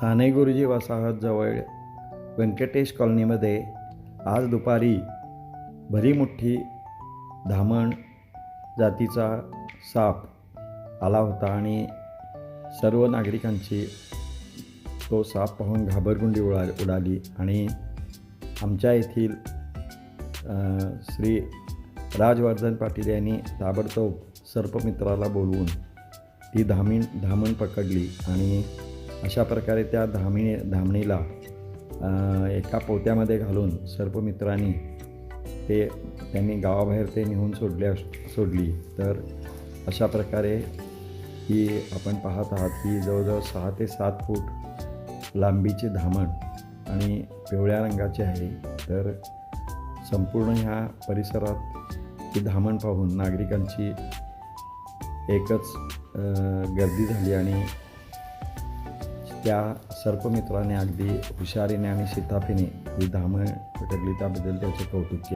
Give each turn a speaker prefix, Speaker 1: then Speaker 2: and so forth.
Speaker 1: साने गुरुजी वसाहतजवळ व्यंकटेश कॉलनीमध्ये आज दुपारी भरी मोठी धामण जातीचा साप आला होता आणि सर्व नागरिकांची तो साप पाहून घाबरगुंडी उडा उडाली आणि आमच्या येथील श्री राजवर्धन पाटील यांनी ताबडतोब सर्पमित्राला बोलवून ती धामीण धामण पकडली आणि अशा प्रकारे त्या धामिणी धामणीला एका पोत्यामध्ये घालून सर्पमित्रांनी ते त्यांनी गावाबाहेर ते नेऊन सोडल्या सोडली. तर अशा प्रकारे ही आपण पाहत आहात की जवळजवळ सहा ते सात फूट लांबीचे धामण आणि पिवळ्या रंगाचे आहे. तर संपूर्ण ह्या परिसरात ही धामण पाहून नागरिकांची एकच गर्दी झाली आणि त्या सर्पमित्राने अगदी हुशारीने आणि शिताफीने ही धामं पटकली त्याबद्दल त्याचे कौतुक केले.